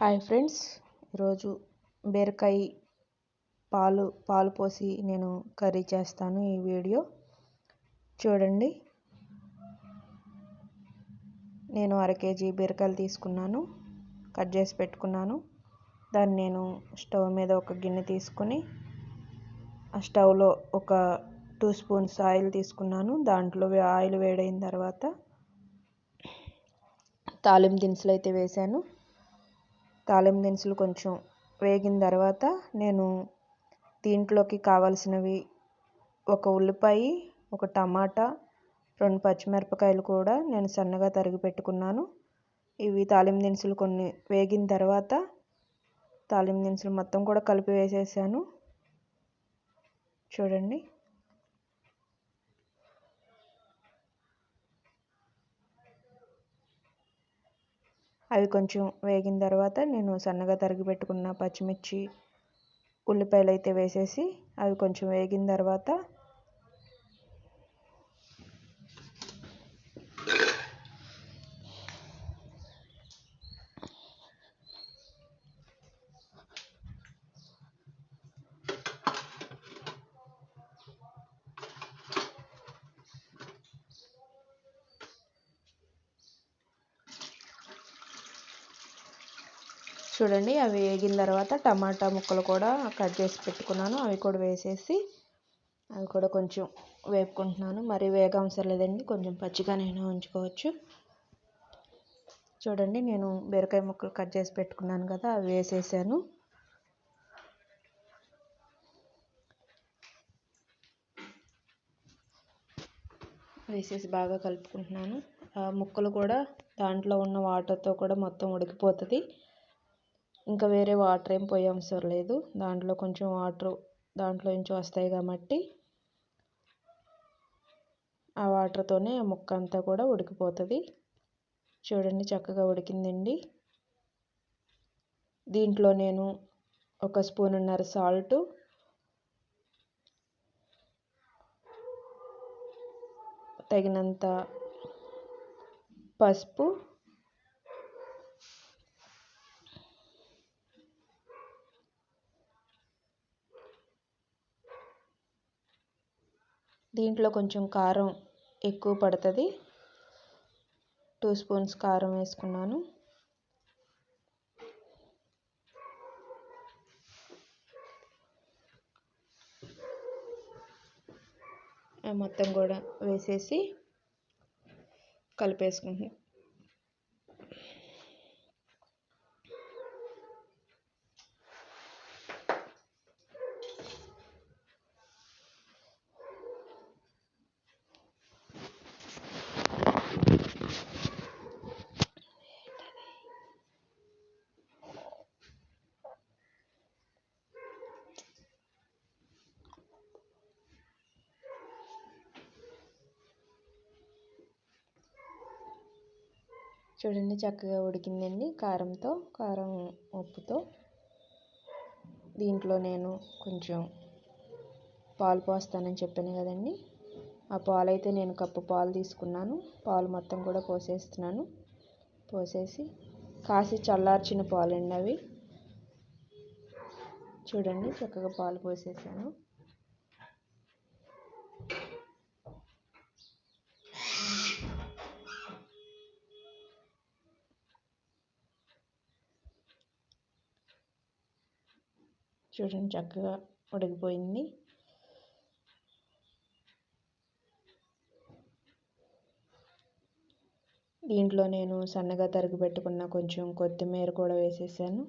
Hi friends. ఈరోజు బీరకాయ పాలు పాలు పోసి నేను కర్రీ చేస్తాను ఈ వీడియో. చూడండి. నేను అర కేజీ బీరకాయలు తీసుకున్నాను. కట్ చేసి పెట్టుకున్నాను. దాన్ని నేను స్టవ్ మీద ఒక గిన్నె తీసుకుని ఆ స్టవ్లో ఒక టూ స్పూన్స్ ఆయిల్ తీసుకున్నాను. దాంట్లో ఆయిల్ వేడైన తర్వాత తాలింపు దినుసులు అయితే వేసాను తాలింపు దినుసులు కొంచెం వేగిన తర్వాత నేను దీంట్లోకి కావాల్సినవి ఒక ఉల్లిపాయ ఒక టమాటా రెండు పచ్చిమిరపకాయలు కూడా నేను సన్నగా తరిగి పెట్టుకున్నాను. ఇవి తాలింపు దినుసులు కొన్ని వేగిన తర్వాత తాలింపు దినుసులు మొత్తం కూడా కలిపి వేసేసాను. చూడండి. అవి కొంచెం వేగిన తర్వాత నేను సన్నగా తరిగి పెట్టుకున్న పచ్చిమిర్చి ఉల్లిపాయలు అయితే వేసేసి అవి కొంచెం వేగిన తర్వాత చూడండి అవి వేగిన తర్వాత టమాటా ముక్కలు కూడా కట్ చేసి పెట్టుకున్నాను. అవి కూడా వేసేసి అవి కూడా కొంచెం వేపుకుంటున్నాను. మరి వేగవసరం లేదండి కొంచెం పచ్చిగా నేను ఉంచుకోవచ్చు. చూడండి నేను బీరకాయ ముక్కలు కట్ చేసి పెట్టుకున్నాను కదా అవి వేసేసాను. వేసేసి బాగా కలుపుకుంటున్నాను. ముక్కలు కూడా దాంట్లో ఉన్న వాటర్తో కూడా మొత్తం ఉడికిపోతుంది. ఇంకా వేరే వాటర్ ఏం పోయే అవసరం లేదు. దాంట్లో కొంచెం వాటర్ దాంట్లో నుంచి వస్తాయి కాబట్టి ఆ వాటర్తోనే ఆ ముక్క అంతా కూడా ఉడికిపోతుంది. చూడండి చక్కగా ఉడికిందండి. దీంట్లో నేను ఒక స్పూనున్నర సాల్ట్ తగినంత పసుపు దీంట్లో కొంచెం కారం ఎక్కువ పడుతుంది. టూ స్పూన్స్ కారం వేసుకున్నాను. మొత్తం కూడా వేసేసి కలిపేసుకుంటున్నాను చూడండి చక్కగా ఉడికిందండి. కారంతో కారం ఉప్పుతో. దీంట్లో నేను కొంచెం పాలు పోస్తానని చెప్పాను కదండి. ఆ పాలు అయితే నేను కప్పు పాలు తీసుకున్నాను. పాలు మొత్తం కూడా పోసేస్తున్నాను. పోసేసి కాసి చల్లార్చిన పాలండి అవి. చూడండి చక్కగా పాలు పోసేసాను. చూడండి చక్కగా ఉడికిపోయింది. దీంట్లో నేను సన్నగా తరిగి పెట్టుకున్న కొంచెం కొత్తిమీర కూడా వేసేసాను.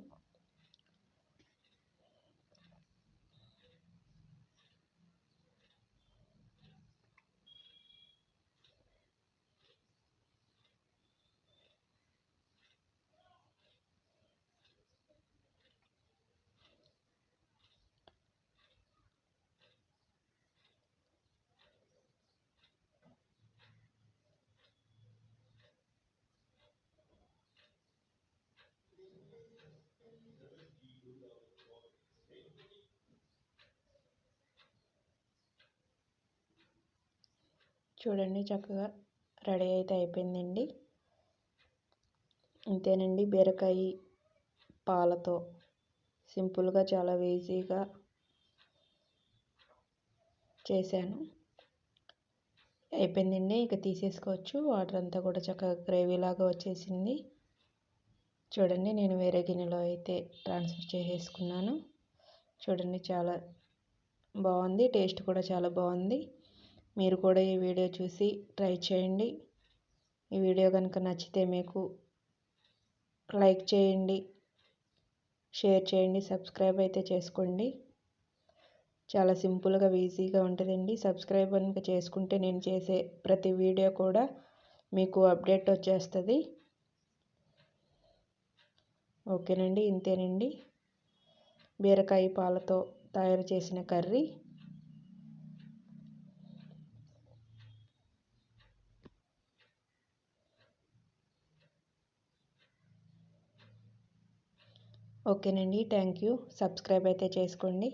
చూడండి చక్కగా రెడీ అయితే అయిపోయిందండి. అంతేనండి బీరకాయ పాలతో సింపుల్గా చాలా ఈజీగా చేశాను. అయిపోయిందండి ఇక తీసేసుకోవచ్చు. వాటర్ అంతా కూడా చక్కగా గ్రేవీ లాగా వచ్చేసింది. చూడండి నేను వేరే గిన్నెలో అయితే ట్రాన్స్ఫర్ చేసేసుకున్నాను. చూడండి చాలా బాగుంది టేస్ట్ కూడా చాలా బాగుంది. మీరు కూడా ఈ వీడియో చూసి ట్రై చేయండి. ఈ వీడియో కనుక నచ్చితే మీకు లైక్ చేయండి షేర్ చేయండి సబ్స్క్రైబ్ అయితే చేసుకోండి. చాలా సింపుల్గా ఈజీగా ఉంటుందండి. సబ్స్క్రైబ్ కనుక చేసుకుంటే నేను చేసే ప్రతి వీడియో కూడా మీకు అప్డేట్ వచ్చేస్తుంది. ఓకేనండి ఇంతేనండి. బీరకాయ పాలతో తయారు చేసిన కర్రీ. ఓకేనండి థ్యాంక్ యూ. సబ్స్క్రైబ్ అయితే చేసుకోండి.